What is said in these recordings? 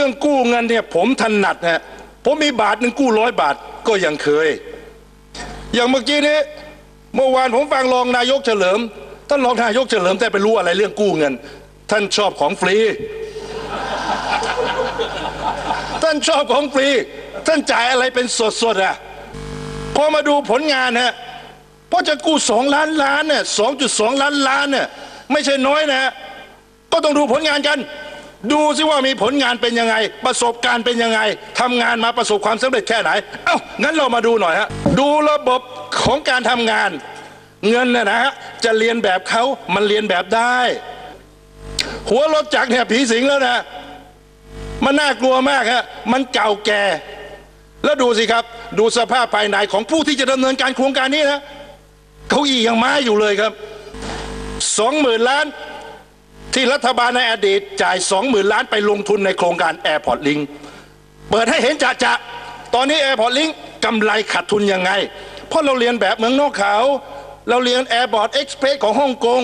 รื่องกู้เงินเนี่ยผมถนัดฮะผมมีบาทหนึ่งกู้ร้อยบาทก็ยังเคย อย่างเมื่อกี้นี้ เมื่อวานผมฟังรองนายกเฉลิม ท่านรองนายกเฉลิมแต่ไปรู้อะไรเรื่องกู้เงิน ท่านชอบของฟรี ท่านชอบของฟรี ท่านจ่ายอะไรเป็นสดๆอะพอมาดูผลงานฮะเพราะจะกู้สองล้านล้านเนี่ยสองจุดสองล้านล้านเนี่ยไม่ใช่น้อยนะฮะก็ต้องดูผลงานกัน ดูซิว่ามีผลงานเป็นยังไง ประสบการณ์เป็นยังไงทำงานมาประสบความสำเร็จแค่ไหน เอ้างั้นเรามาดูหน่อยฮะดูระบบของการทำงาน เงินน่ะนะฮะจะเรียนแบบเขามันเรียนแบบได้ หัวรถจักรเนี่ยผีสิงแล้วนะมันน่ากลัวมากฮะมันเก่าแก่ แล้วดูสิครับ ดูสภาพภายในของผู้ที่จะดำเนินการโครงการนี้นะเขาอี้ยังไม้อยู่เลยครับสองหมื่นล้าน ที่รัฐบาลในอดีตจ่ายสองหมื่นล้านไปลงทุนในโครงการ Airport Link เปิดให้เห็นจะจะตอนนี้ Airport Link กำไรขาดทุนยังไง เพราะเราเรียนแบบเมืองนอกเขา เราเรียน Airport Express ของฮ่องกง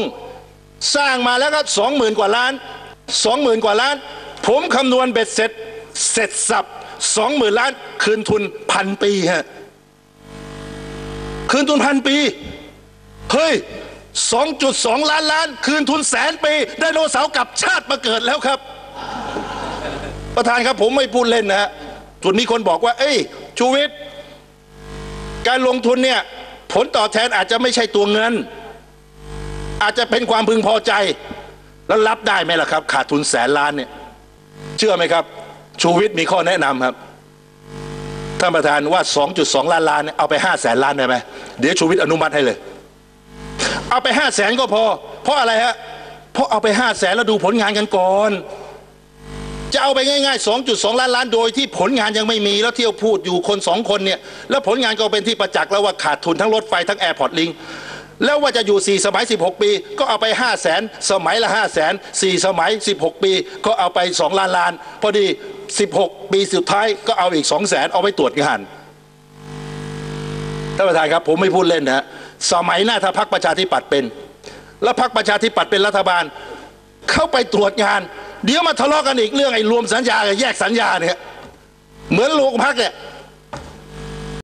สร้างมาแล้วก็สองหมื่นกว่าล้านสองหมื่นกว่าล้าน ผมคำนวณเบ็ดเสร็จ เสร็จสับสองหมื่นล้าน คืนทุนพันปีฮะคืนทุนพันปี เฮ้ย 2.2 ล้านล้าน คืนทุนแสนปีไดโนเสาร์กลับชาติมาเกิดแล้วครับ ประธานครับผมไม่พูดเล่นนะฮะส่วนมีคนบอกว่า เอ้ย ชูวิทย์การลงทุนเนี่ย ผลตอบแทนอาจจะไม่ใช่ตัวเงิน อาจจะเป็นความพึงพอใจ แล้วรับได้ไหมล่ะครับ ขาดทุนแสนล้านเนี่ย เชื่อไหมครับ ชูวิทย์มีข้อแนะนำครับท่านประธานว่า 2.2 ล้านล้านเนี่ยเอาไป 5 แสนล้านได้ไหม เดี๋ยวชูวิทย์อนุมัติให้เลย เอาไป5แสนก็พอ เพราะอะไรฮะ เพราะเอาไป5แสนแล้วดูผลงานกันก่อน จะเอาไปง่ายๆ 2.2 ล้านล้านโดยที่ผลงานยังไม่มีแล้วเที่ยวพูดอยู่คนสองคนเนี่ย แล้วผลงานก็เป็นที่ประจักษ์แล้วว่าขาดทุนทั้งรถไฟทั้งแอร์พอร์ตลิงแล้วว่าจะอยู่ 4 สมัย 16 ปี ก็เอาไป5 0 0แสนสมัยละ5 0 0แสน4สมัย 16 ปี ก็เอาไป 2 ล้านล้าน พอดี 16 ปีสุดท้ายก็เอาอีก 2 0 0แสนเอาไปตรวจงาน ท่านประธานครับผมไม่พูดเล่นนะฮะสมัยหน้าถ้าพักประชาธิปัตย์เป็น แล้วพักประชาธิปัตย์เป็นรัฐบาล เข้าไปตรวจงาน เดี๋ยวมาทะเลาะกันอีกเรื่องไอ้รวมสัญญากับแยกสัญญาเนี่ยเหมือนโรงพักเนี่ย